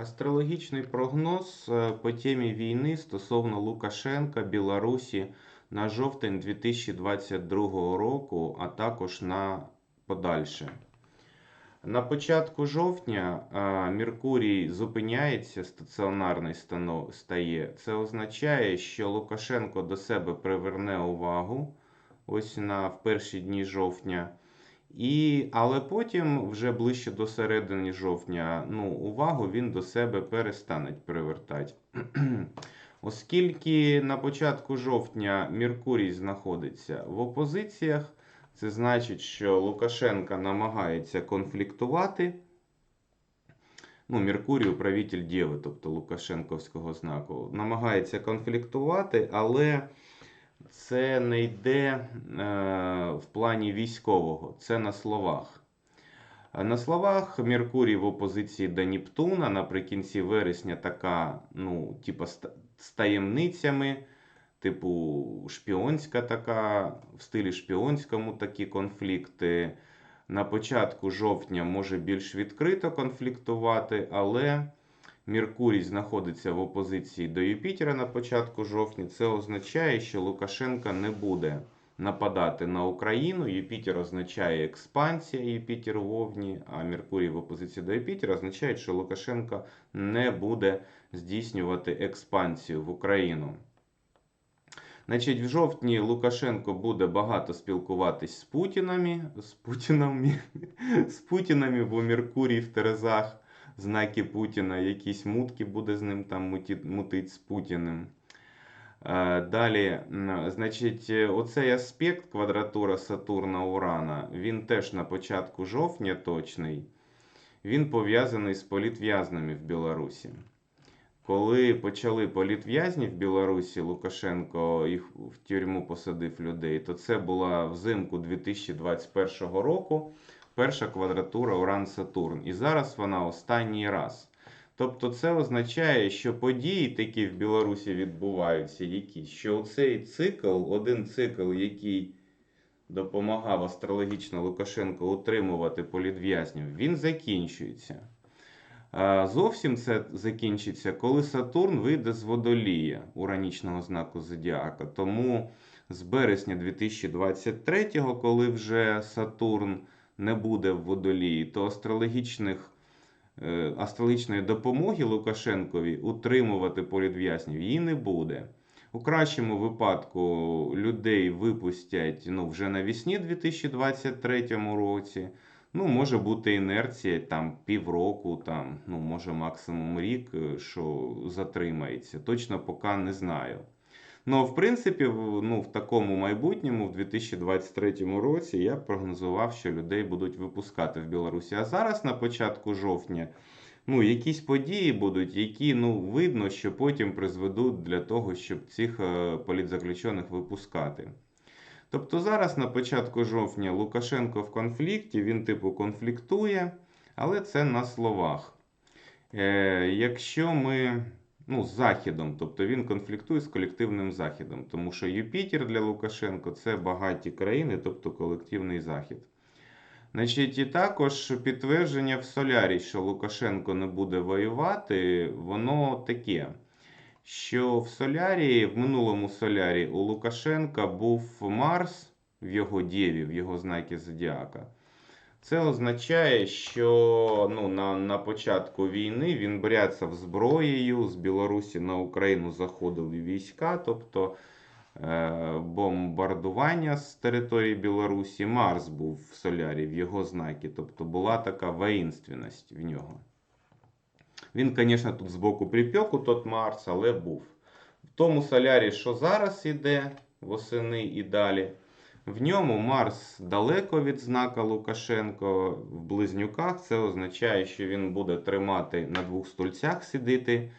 Астрологічний прогноз е, по темі війни стосовно Лукашенка, Білорусі на жовтень 2022 року, а також на подальше. На початку жовтня е, Меркурій зупиняється, стаціонарний стає. Це означає, що Лукашенко до себе приверне увагу ось на в перші дні жовтня. І, але потім, вже ближче до середини жовтня, ну, увагу він до себе перестане привертати. Оскільки на початку жовтня Меркурій знаходиться в опозиціях, це значить, що Лукашенка намагається конфліктувати. Ну, Меркурій управитель Дєви, тобто Лукашенковського знаку, намагається конфліктувати, але це не йде е, в плані військового, це на словах. На словах Меркурій в опозиції до Нептуна наприкінці вересня така, ну, типа з таємницями, типу шпіонська така, в стилі шпіонському такі конфлікти. На початку жовтня може більш відкрито конфліктувати, але Меркурій знаходиться в опозиції до Юпітера на початку жовтня. Це означає, що Лукашенка не буде нападати на Україну. Юпітер означає експансія, Юпітер в Овні, а Меркурій в опозиції до Юпітера означає, що Лукашенко не буде здійснювати експансію в Україну. Значить, в жовтні Лукашенко буде багато спілкуватись з Путінами, з Путінами, з Путінами, бо Меркурій в Терезах, знаки Путіна, якісь мутки буде з ним там мутить з Путіним. Е, Далі, значить, е, оцей аспект квадратура Сатурна Урана, він теж на початку жовтня точний. Він пов'язаний з політв'язнями в Білорусі. Коли почали політв'язні в Білорусі, Лукашенко їх в тюрму посадив людей, то це була взимку 2021 року перша квадратура Уран-Сатурн. І зараз вона останній раз. Тобто це означає, що події такі в Білорусі відбуваються, які, що цей цикл, один цикл, який допомагав астрологічно Лукашенко утримувати політв'язнів, він закінчується. Зовсім це закінчиться, коли Сатурн вийде з водолія уранічного знаку Зодіака. Тому з березня 2023, коли вже Сатурн не буде в водолії, то астрологічних, е, астрологічної допомоги Лукашенкові утримувати політв'язнів її не буде. У кращому випадку людей випустять ну, вже навесні 2023 році. Ну, може бути інерція там півроку, там, ну, може максимум рік, е, що затримається. Точно поки не знаю. Ну, в принципі, в- ну, в такому майбутньому, в 2023 році, я прогнозував, що людей будуть випускати в Білорусі. А зараз, на початку жовтня, ну, якісь події будуть, які ну, видно, що потім призведуть для того, щоб цих е, політзаключених випускати. Тобто зараз на початку жовтня Лукашенко в конфлікті, він типу конфліктує, але це на словах. Е, якщо ми ну, з Західом, тобто він конфліктує з колективним Західом, тому що Юпітер для Лукашенко це багаті країни, тобто колективний Захід. Значить, і також підтвердження в Солярі, що Лукашенко не буде воювати, воно таке що в Солярі, в минулому Солярі у Лукашенка був Марс в його дєві, в його знакі Зодіака. Це означає, що ну, на, на початку війни він бряцав зброєю, з Білорусі на Україну заходили війська, тобто е, бомбардування з території Білорусі. Марс був в Солярі, в його знакі, тобто була така воїнственність в нього. Він, звісно, тут збоку припеку тот Марс, але був. В тому солярі, що зараз іде восени і далі, в ньому Марс далеко від знака Лукашенко в близнюках. Це означає, що він буде тримати на двох стульцях сидіти,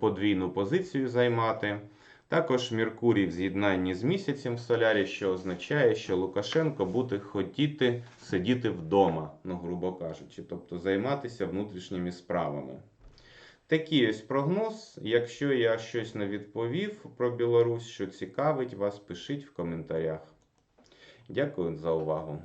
подвійну позицію займати. Також Меркурій в з'єднанні з місяцем в солярі, що означає, що Лукашенко буде хотіти сидіти вдома, ну, грубо кажучи, тобто займатися внутрішніми справами. Такий ось прогноз. Якщо я щось не відповів про Білорусь, що цікавить вас, пишіть в коментарях. Дякую за увагу.